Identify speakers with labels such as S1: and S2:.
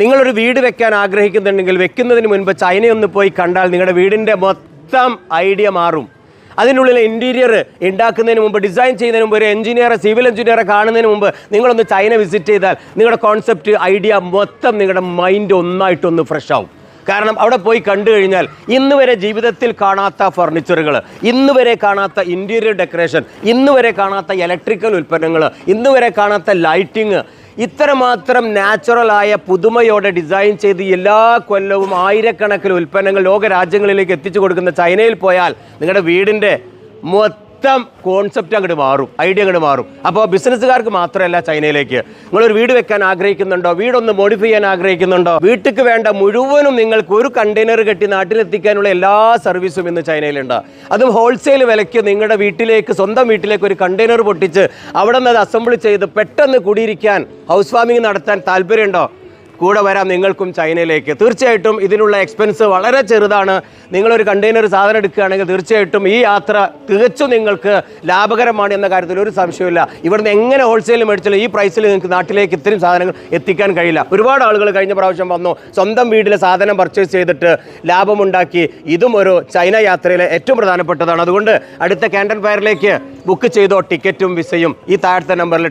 S1: നിങ്ങളൊരു വീട് വെക്കാൻ ആഗ്രഹിക്കുന്നുണ്ടെങ്കിൽ വെക്കുന്നതിന് മുൻപ് ചൈനയൊന്ന് പോയി കണ്ടാൽ നിങ്ങളുടെ വീടിന്റെ മൊത്തം ഐഡിയ മാറും. അതിനുള്ളിൽ ഇന്റീരിയർ ഉണ്ടാക്കുന്നതിന് മുമ്പ് ഡിസൈൻ ചെയ്യുന്നതിന് മുമ്പ് ഒരു എഞ്ചിനീയറെ സിവിൽ എഞ്ചിനീയറെ കാണുന്നതിന് മുമ്പ് നിങ്ങളൊന്ന് ചൈന വിസിറ്റ് ചെയ്താൽ നിങ്ങളുടെ കോൺസെപ്റ്റ് ഐഡിയ മൊത്തം നിങ്ങളുടെ മൈൻഡ് ഒന്നായിട്ടൊന്ന് ഫ്രഷ് ആവും. കാരണം അവിടെ പോയി കണ്ടു കഴിഞ്ഞാൽ ഇന്ന് വരെ ജീവിതത്തിൽ കാണാത്ത ഫർണിച്ചറുകൾ ഇന്ന് വരെ കാണാത്ത ഇന്റീരിയർ ഡെക്കറേഷൻ ഇന്ന് വരെ കാണാത്ത ഇലക്ട്രിക്കൽ ഉൽപ്പന്നങ്ങൾ ഇന്ന് വരെ കാണാത്ത ലൈറ്റിങ് ഇത്രമാത്രം നാച്ചുറലായ പുതുമയോടെ ഡിസൈൻ ചെയ്ത് എല്ലാ കൊല്ലവും ആയിരക്കണക്കിന് ഉൽപ്പന്നങ്ങൾ ലോകരാജ്യങ്ങളിലേക്ക് എത്തിച്ചു കൊടുക്കുന്ന ചൈനയിൽ പോയാൽ നിങ്ങളുടെ വീടിന്റെ മൊത്തം കോൺസെപ്റ്റ് അങ്ങോട്ട് മാറും ഐഡിയ അങ്ങോട്ട് മാറും. അപ്പോൾ ബിസിനസ്സുകാർക്ക് മാത്രമല്ല ചൈനയിലേക്ക്. നിങ്ങളൊരു വീട് വെക്കാൻ ആഗ്രഹിക്കുന്നുണ്ടോ? വീടൊന്ന് മോഡിഫൈ ചെയ്യാൻ ആഗ്രഹിക്കുന്നുണ്ടോ? വീട്ടിക്ക് വേണ്ട മുഴുവനും നിങ്ങൾക്ക് ഒരു കണ്ടെയ്നർ കെട്ടി നാട്ടിലെത്തിക്കാനുള്ള എല്ലാ സർവീസും ഇന്ന് ചൈനയിലുണ്ട്. അതും ഹോൾസെയിൽ വിലയ്ക്ക് നിങ്ങളുടെ വീട്ടിലേക്ക് സ്വന്തം വീട്ടിലേക്ക് ഒരു കണ്ടെയ്നർ പൊട്ടിച്ച് അവിടെ നിന്ന് അത് അസംബിൾ ചെയ്ത് പെട്ടെന്ന് കുടിയിരിക്കാൻ ഹൗസ് ഫാമിംഗ് നടത്താൻ താല്പര്യമുണ്ടോ? കൂടെ വരാം നിങ്ങൾക്കും ചൈനയിലേക്ക്. തീർച്ചയായിട്ടും ഇതിനുള്ള എക്സ്പെൻസ് വളരെ ചെറുതാണ്. നിങ്ങളൊരു കണ്ടെയ്നർ സാധനം എടുക്കുകയാണെങ്കിൽ തീർച്ചയായിട്ടും ഈ യാത്ര തികച്ചും നിങ്ങൾക്ക് ലാഭകരമാണ് എന്ന കാര്യത്തിൽ ഒരു സംശയമില്ല ഇവിടുന്ന് എങ്ങനെ ഹോൾസെയിൽ മേടിച്ചാലും ഈ പ്രൈസിൽ നിങ്ങൾക്ക് നാട്ടിലേക്ക് ഇത്രയും സാധനങ്ങൾ എത്തിക്കാൻ കഴിയില്ല. ഒരുപാട് ആളുകൾ കഴിഞ്ഞ പ്രാവശ്യം വന്നു സ്വന്തം വീട്ടിലെ സാധനം പർച്ചേസ് ചെയ്തിട്ട് ലാഭമുണ്ടാക്കി. ഇതും ഒരു ചൈന യാത്രയിലെ ഏറ്റവും പ്രധാനപ്പെട്ടതാണ്. അതുകൊണ്ട് അടുത്ത കാൻഡൻ ഫയറിലേക്ക് ബുക്ക് ചെയ്തോ ടിക്കറ്റും വിസയും ഈ താഴത്തെ നമ്പറിൽ